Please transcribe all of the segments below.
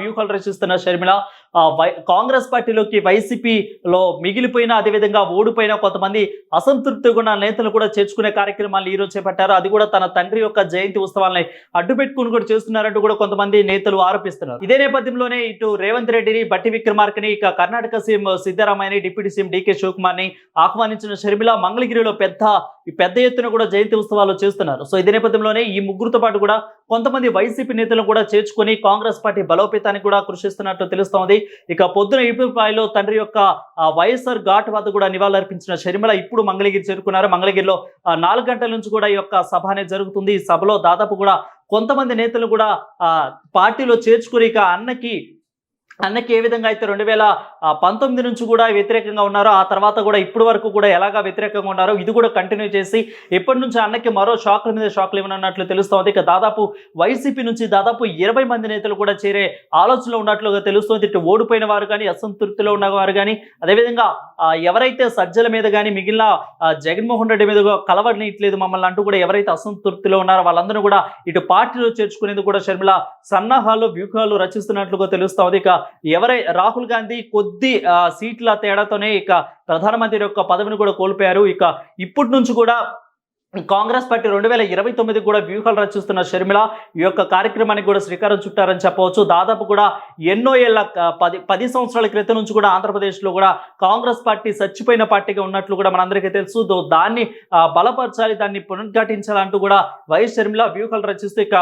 వ్యూహాలు రచిస్తున్న షర్మిల కాంగ్రెస్ పార్టీలోకి వైసీపీలో మిగిలిపోయిన అదేవిధంగా ఓడిపోయిన కొంతమంది అసంతృప్తిగా ఉన్న నేతలు కూడా చేర్చుకునే కార్యక్రమాలు ఈ రోజు చేపట్టారు. అది కూడా తన తండ్రి యొక్క జయంతి ఉత్సవాలని అడ్డుపెట్టుకుని కూడా చేస్తున్నారంటూ కూడా కొంతమంది నేతలు ఆరోపిస్తున్నారు. ఇదే నేపథ్యంలోనే ఇటు రేవంత్ రెడ్డిని బట్టి విక్రమార్కని ఇక కర్ణాటక సీఎం సిద్ధరామయ్యని డిప్యూటీ సీఎం డికే శివకుమార్ని ఆహ్వానించిన షర్మిల మంగళగిరిలో పెద్ద ఈ పెద్ద ఎత్తున కూడా జయంతి ఉత్సవాలు చేస్తున్నారు. సో ఇదే నేపథ్యంలోనే ఈ ముగ్గురుతో పాటు కూడా కొంతమంది వైసీపీ నేతలను కూడా చేర్చుకొని కాంగ్రెస్ పార్టీ బలోపేతానికి కూడా కృషిస్తున్నట్లు తెలుస్తోంది ఇక పొద్దున ఇపుపాయలో తండ్రి యొక్క వైఎస్ఆర్ ఘాట్ వద్ద కూడా నివాళులర్పించిన షర్మిల ఇప్పుడు మంగళగిరి చేరుకున్నారు. మంగళగిరిలో నాలుగు గంటల నుంచి కూడా ఈ యొక్క సభ అనేది జరుగుతుంది. ఈ సభలో దాదాపు కూడా కొంతమంది నేతలు కూడా ఆ, పార్టీలో చేర్చుకుని ఇక అన్నకి అన్నకి ఏ విధంగా అయితే రెండు వేల పంతొమ్మిది నుంచి కూడా వ్యతిరేకంగా ఉన్నారో. ఆ తర్వాత కూడా ఇప్పటి వరకు కూడా ఎలాగా వ్యతిరేకంగా ఉన్నారో? ఇది కూడా కంటిన్యూ చేసి ఎప్పటి నుంచి అన్నకి మరో షాక్ల మీద షాక్లు ఇవ్వనున్నట్లు తెలుస్తోంది. ఇక దాదాపు వైసీపీ నుంచి దాదాపు ఇరవై మంది నేతలు కూడా చేరే ఆలోచనలో ఉన్నట్లుగా తెలుస్తోంది. ఇటు ఓడిపోయిన వారు కానీ అసంతృప్తిలో ఉన్నవారు కానీ అదేవిధంగా ఎవరైతే సజ్జల మీద కానీ మిగిలిన జగన్మోహన్ రెడ్డి మీద కలవడనిట్లేదు మమ్మల్ని అంటూ కూడా ఎవరైతే అసంతృప్తిలో ఉన్నారో వాళ్ళందరూ కూడా ఇటు పార్టీలో చేర్చుకునేందుకు కూడా షర్మిల సన్నాహాలు వ్యూహాలు రచిస్తున్నట్లుగా తెలుస్తోంది. ఇక ఎవరై రాహుల్ గాంధీ కొద్ది కొద్ది సీట్ల తేడాతోనే ఇక ప్రధానమంత్రి యొక్క పదవిని కూడా కోల్పోయారు. ఇక ఇప్పటి నుంచి కూడా కాంగ్రెస్ పార్టీ రెండు వేల ఇరవై తొమ్మిది కూడా వ్యూహాలు రచిస్తున్న షర్మిల ఈ యొక్క కార్యక్రమానికి కూడా శ్రీకారం చుట్టారని చెప్పవచ్చు. దాదాపు కూడా ఎన్నో ఏళ్ళ పది పది సంవత్సరాల క్రితం నుంచి కూడా ఆంధ్రప్రదేశ్లో కూడా కాంగ్రెస్ పార్టీ చచ్చిపోయిన పార్టీగా ఉన్నట్లు కూడా మనందరికీ తెలుసు. దాన్ని బలపరచాలి దాన్ని పునరుద్ఘాటించాలంటూ కూడా వైఎస్ షర్మిల వ్యూహాలు రచిస్తూ ఇక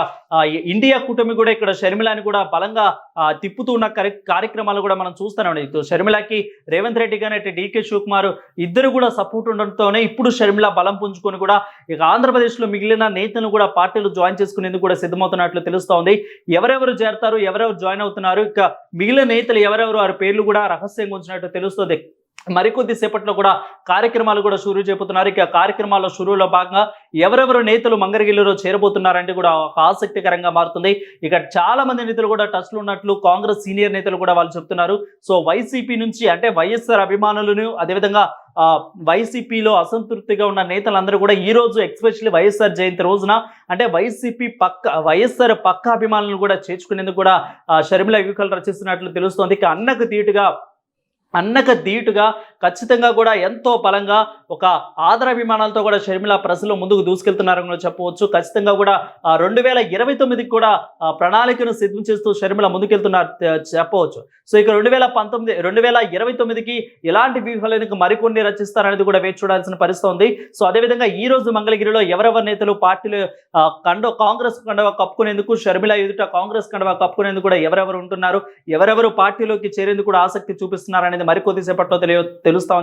ఇండియా కూటమి కూడా ఇక్కడ షర్మిలని కూడా బలంగా తిప్పుతూ ఉన్న కార్య- కార్యక్రమాలు కూడా మనం చూస్తున్నాం ఇటు షర్మిలకి రేవంత్ రెడ్డి గారి డీకే శివకుమార్ ఇద్దరు కూడా సపోర్ట్ ఉండడంతోనే ఇప్పుడు షర్మిల బలం పుంజుకొని కూడా ఇక ఆంధ్రప్రదేశ్లో మిగిలిన నేతలు కూడా పార్టీలు జాయిన్ చేసుకునేందుకు కూడా సిద్ధమవుతున్నట్లు తెలుస్తోంది ఎవరెవరు చేరతారు ఎవరెవరు జాయిన్ అవుతున్నారు ఇక మిగిలిన నేతలు ఎవరెవరు వారి పేర్లు కూడా రహస్యంగా ఉంచినట్టు తెలుస్తుంది. మరికొద్ది సేపట్లో కూడా కార్యక్రమాలు కూడా షురూ చేపుతున్నారు ఇక కార్యక్రమాల షురూలో భాగంగా ఎవరెవరు నేతలు మంగరగిల్లులో చేరబోతున్నారంటే కూడా ఒక ఆసక్తికరంగా మారుతుంది. ఇక చాలా మంది నేతలు కూడా టచ్లో ఉన్నట్లు కాంగ్రెస్ సీనియర్ నేతలు కూడా వాళ్ళు చెప్తున్నారు. సో వైసీపీ నుంచి అంటే వైఎస్ఆర్ అభిమానులను అదేవిధంగా ఆ, వైసీపీలో అసంతృప్తిగా ఉన్న నేతలందరూ కూడా ఈ రోజు ఎక్స్పెషల్లీ వైఎస్ఆర్ జయంతి రోజున అంటే వైసీపీ పక్క వైఎస్ఆర్ పక్క అభిమానులను కూడా చేర్చుకునేందుకు కూడా షర్మిల వ్యూహాలు రచిస్తున్నట్లు తెలుస్తోంది. ఇక అన్నకు తీటుగా అన్నకు ధీటుగా ఖచ్చితంగా కూడా ఎంతో బలంగా ఒక ఆదరాభిమానాలతో కూడా షర్మిల ప్రజలు ముందుకు దూసుకెళ్తున్నారని కూడా చెప్పవచ్చు. ఖచ్చితంగా కూడా రెండు వేల ఇరవై తొమ్మిదికి కూడా ప్రణాళికను సిద్ధం చేస్తూ షర్మిల ముందుకెళ్తున్నారు చెప్పవచ్చు. సో ఇక రెండు వేల పంతొమ్మిది రెండు వేల ఇరవై తొమ్మిదికి ఎలాంటి వ్యూహాలకు మరికొన్ని రచిస్తారనేది కూడా వేచి చూడాల్సిన పరిస్థితి ఉంది. సో అదేవిధంగా ఈ రోజు మంగళగిరిలో ఎవరెవరు నేతలు పార్టీలు ఆ, కండో కాంగ్రెస్ కండవ కప్పుకునేందుకు షర్మిల ఎదుట కాంగ్రెస్ కండవ కప్పుకునేందుకు కూడా ఎవరెవరు ఉంటున్నారు? ఎవరెవరు పార్టీలోకి చేరేందుకు కూడా ఆసక్తి చూపిస్తున్నారు అనేది మరికొద్దిసేపట్లో తెలియ తెలుస్తోంది